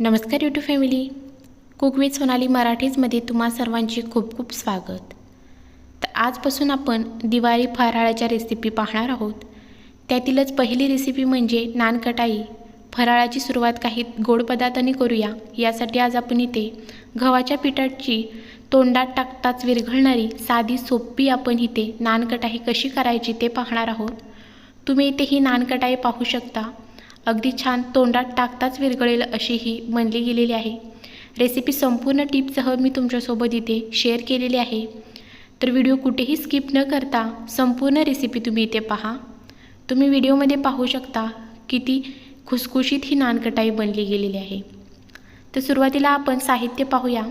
नमस्कार YouTube family cook with Sonali मराठीजमध्ये तुम्हा सर्वांचे खूप खूप स्वागत. तर आजपासून आपण दिवाळी फराळाच्या रेसिपी पाहणार आहोत. त्यातीलच पहिली रेसिपी म्हणजे नानकटाई. फराळाची सुरुवात काही गोड पदार्थाने करूया. यासाठी आज आपण इथे गव्हाच्या पिठाची तोंडात टाकताच विरघळणारी साधी सोपी आपण इथे नानकटाई कशी करायची ते पाहणार आहोत. तुम्ही इथे ही नानकटाई पाहू शकता. अगदी छान तोंडात टाकताच विरघळेल अशी ही बनली गेलेली आहे. रेसिपी संपूर्ण टिपसह मी तुमच्यासोबत इथे शेअर केलेली आहे. तर व्हिडिओ कुठेही स्किप न करता संपूर्ण रेसिपी तुम्ही इथे पहा. तुम्ही व्हिडिओमध्ये पाहू शकता किती खुसखुशीत ही नानकटाई बनली गेलेली आहे. तर सुरुवातीला आपण साहित्य पाहूया.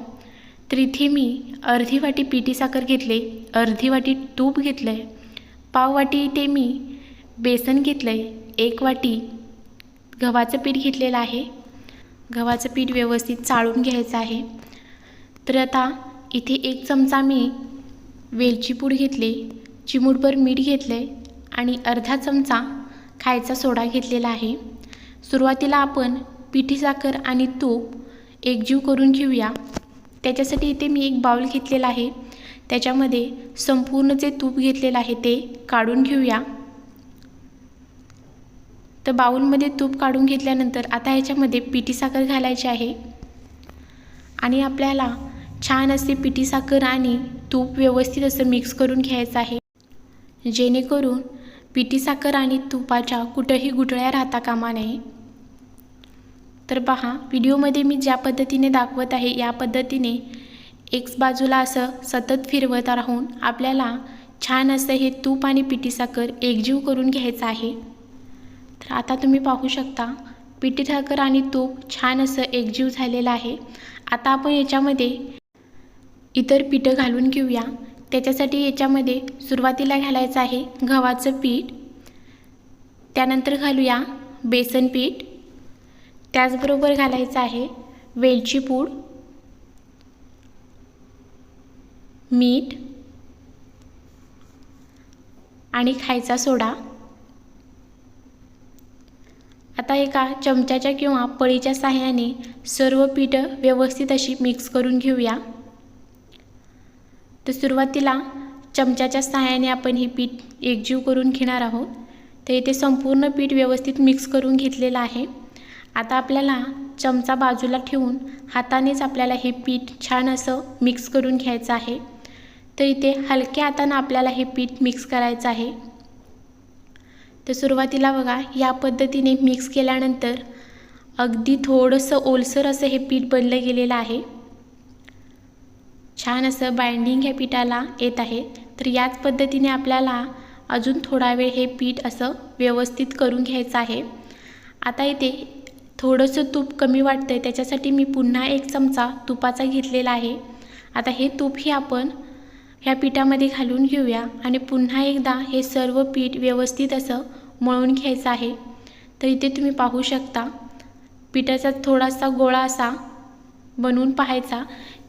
तर इथे मी अर्धी वाटी पिठी साखर घेतले अर्धी वाटी तूप घेतलं आहे पाव वाटी इथे मी बेसन घेतलं आहे एक वाटी गव्हाचं पीठ घेतलेलं आहे. गव्हाचं पीठ व्यवस्थित चाळून घ्यायचं आहे. तर आता इथे एक चमचा मी वेलची पूड घेतले. चिमूटभर मीठ घेतले आणि अर्धा चमचा खायचा सोडा घेतलेला आहे. सुरुवातीला आपण पिठी साखर आणि तूप एकजीव करून घेऊया. त्याच्यासाठी इथे मी एक बाउल घेतलेला आहे. त्याच्यामध्ये संपूर्ण जे तूप घेतलेलं आहे ते काढून घेऊया. तर बाऊलमध्ये तूप काढून घेतल्यानंतर आता ह्याच्यामध्ये पिठी साखर घालायची आहे. आणि आपल्याला छान असे पिठी साखर आणि तूप व्यवस्थित असं मिक्स करून घ्यायचं आहे. जेणेकरून पिठी साखर आणि तुपाच्या कुठंही गुठळ्या राहता कामा नये. तर पहा व्हिडिओमध्ये मी ज्या पद्धतीने दाखवत आहे या पद्धतीने एक बाजूला असं सतत फिरवत राहून आपल्याला छान असं हे तूप आणि पिठी साखर एकजीव करून घ्यायचं आहे. तर आता तुम्ही पाहू शकता पिठी ठाकर आणि तूप छान असं एकजीव झालेलं आहे. आता आपण याच्यामध्ये इतर पिठं घालून घेऊया. त्याच्यासाठी याच्यामध्ये सुरुवातीला घालायचं आहे गव्हाचं पीठ. त्यानंतर घालूया बेसन पीठ. त्याचबरोबर घालायचं आहे वेलची पूड मीठ आणि खायचा सोडा. आता एका चमच्याच्या किंवा पळीच्या साह्याने सर्व पीठं व्यवस्थित अशी मिक्स करून घेऊया. तर सुरुवातीला चमच्याच्या साह्याने आपण हे पीठ एकजीव करून घेणार आहोत. तर इथे संपूर्ण पीठ व्यवस्थित मिक्स करून घेतलेलं आहे. आता आपल्याला चमचा बाजूला ठेवून हातानेच आपल्याला हे पीठ छान असं मिक्स करून घ्यायचं आहे. तर इथे हलक्या हातानं आपल्याला हे पीठ मिक्स करायचं आहे. तर सुरुवातीला बघा या पद्धतीने मिक्स केल्यानंतर अगदी थोडंसं ओलसर असं हे पीठ बनलं गेलेलं आहे. छान असं बाइंडिंग ह्या पिठाला येत आहे. तर याच पद्धतीने आपल्याला अजून थोडा वेळ हे पीठ असं व्यवस्थित करून घ्यायचं आहे. आता इथे थोडंसं तूप कमी वाटतं आहे त्याच्यासाठी मी पुन्हा एक चमचा तुपाचा घेतलेला आहे. आता हे तूपही आपण ह्या पिठामध्ये घालून घेऊया आणि पुन्हा एकदा हे सर्व पीठ व्यवस्थित असं मळून घ्यायचं आहे. तर इथे तुम्ही पाहू शकता पिठाचा थोडासा गोळा असा बनवून पाहायचा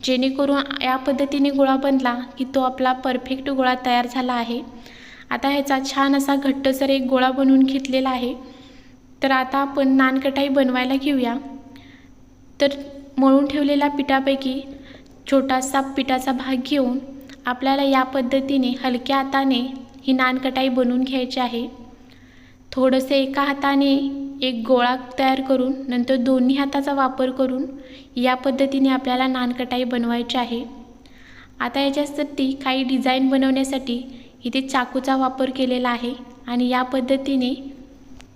जेणेकरून या पद्धतीने गोळा बनला की तो आपला परफेक्ट गोळा तयार झाला आहे. आता ह्याचा छान असा घट्टसर एक गोळा बनवून घेतलेला आहे. तर आता आपण नानकटाई बनवायला घेऊया. तर मळून ठेवलेल्या पिठापैकी छोटासा पिठाचा भाग घेऊन आपल्याला या पद्धतीने हलक्या हाताने ही नानकटाई बनवून घ्यायची आहे. थोडंसं एका हाताने एक गोळा तयार करून नंतर दोन्ही हाताचा वापर करून या पद्धतीने आपल्याला नानकटाई बनवायची आहे. आता याच्यासाठी काही डिझाईन बनवण्यासाठी इथे चाकूचा वापर केलेला आहे आणि या पद्धतीने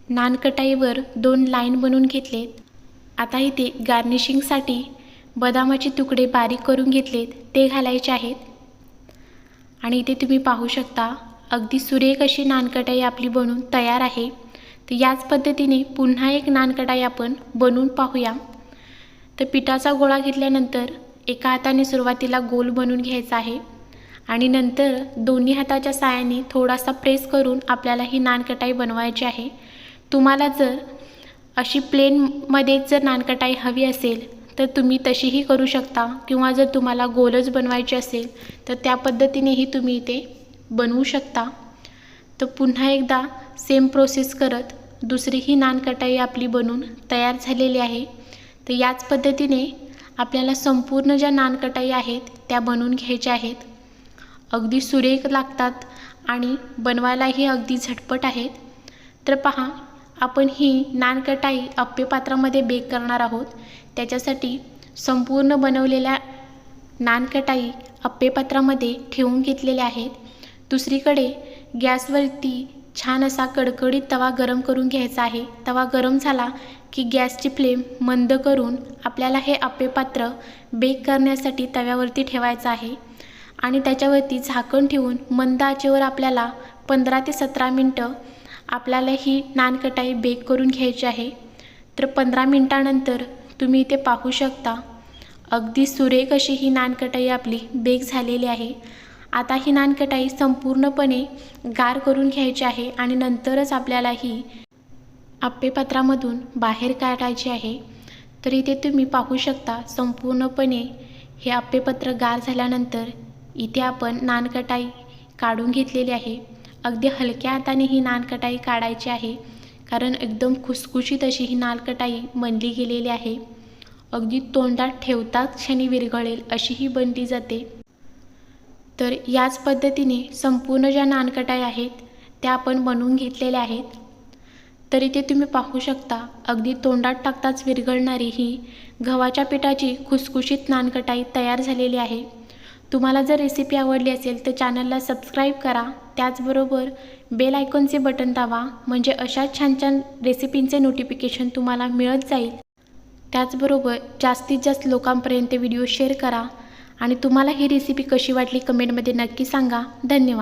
नानकटाईवर दोन लाईन बनवून घेतलेत. आता इथे गार्निशिंगसाठी बदामाचे तुकडे बारीक करून घेतलेत ते घालायचे आहेत. आणि इथे तुम्ही पाहू शकता अगदी सुरेख अशी नानकटाई आपली बनून तयार आहे. तर याच पद्धतीने पुन्हा एक नानकटाई आपण बनवून पाहूया. तर पिठाचा गोळा घेतल्यानंतर एका हाताने सुरुवातीला गोल बनवून घ्यायचा आहे. आणि नंतर दोन्ही हाताच्या साहाय्याने थोडासा प्रेस करून आपल्याला ही नानकटाई बनवायची आहे. तुम्हाला जर अशी प्लेनमध्येच जर नानकटाई हवी असेल तर तुम्ही तशीही करू शकता. किंवा जर तुम्हाला गोलच बनवायची असेल तर त्या पद्धतीनेही तुम्ही इथे बनवू शकता. तर पुन्हा एकदा सेम प्रोसेस करत दुसरी ही नानकटाई आपली बनून तयार झालेली आहे. तर याच पद्धतीने आपल्याला संपूर्ण ज्या नानकटाई आहेत त्या बनवून घ्यायच्या आहेत. अगदी सुरेख लागतात आणि बनवायलाही अगदी झटपट आहेत. तर पहा आपण ही नानकटाई अप्पे पात्रामध्ये बेक करणार आहोत. त्याच्यासाठी संपूर्ण बनवलेल्या नानकटाई अप्पे पात्रामध्ये ठेवून घेतलेल्या आहेत. दुसरीकडे गॅसवरती छान असा कडकडीत तवा गरम करून घ्यायचा आहे. तवा गरम झाला की गॅसची फ्लेम मंद करून आपल्याला हे अप्पे पात्र बेक करण्यासाठी तव्यावरती ठेवायचं आहे आणि त्याच्यावरती झाकण ठेवून मंद आचेवर आपल्याला पंधरा ते सतरा मिनटं आपल्याला ही नानकटाई बेक करून घ्यायची आहे. तर पंधरा मिनटानंतर तुम्ही इथे पाहू शकता अगदी सुरेख अशी ही नानकटाई आपली बेक झालेली आहे. आता ही नानकटाई संपूर्णपणे गार करून घ्यायची आहे आणि नंतरच आपल्याला ही आप्पेपत्रामधून बाहेर काढायची आहे. तर इथे तुम्ही पाहू शकता संपूर्णपणे हे आप्पेपत्र गार झाल्यानंतर इथे आपण नानकटाई काढून घेतलेली आहे. अगदी हलक्या हाताने ही नानकटाई काढायची आहे. कारण एकदम खुसखुशीत अशी ही नानकटाई बनली गेलेली आहे. अगदी तोंडात ठेवताच क्षणी विरघळेल अशी ही बनली जाते. तर याच पद्धतीने संपूर्ण ज्या नानकटाई आहेत त्या आपण बनवून घेतलेल्या आहेत. तर इथे तुम्ही पाहू शकता अगदी तोंडात टाकताच विरघळणारी ही गव्हाच्या पिठाची खुसखुशीत नानकटाई तयार झालेली आहे. तुम्हाला जर रेसिपी आवडली असेल तर चॅनलला सबस्क्राईब करा. त्याचबरोबर बेल आयकॉनचे बटन दाबा म्हणजे अशाच छान छान रेसिपींचे नोटिफिकेशन तुम्हाला मिळत जाईल. त्याचबरोबर जास्तीत जास्त लोकांपर्यंत व्हिडिओ शेअर करा. आणि तुम्हाला ही रेसिपी कशी वाटली कमेंटमध्ये नक्की सांगा. धन्यवाद.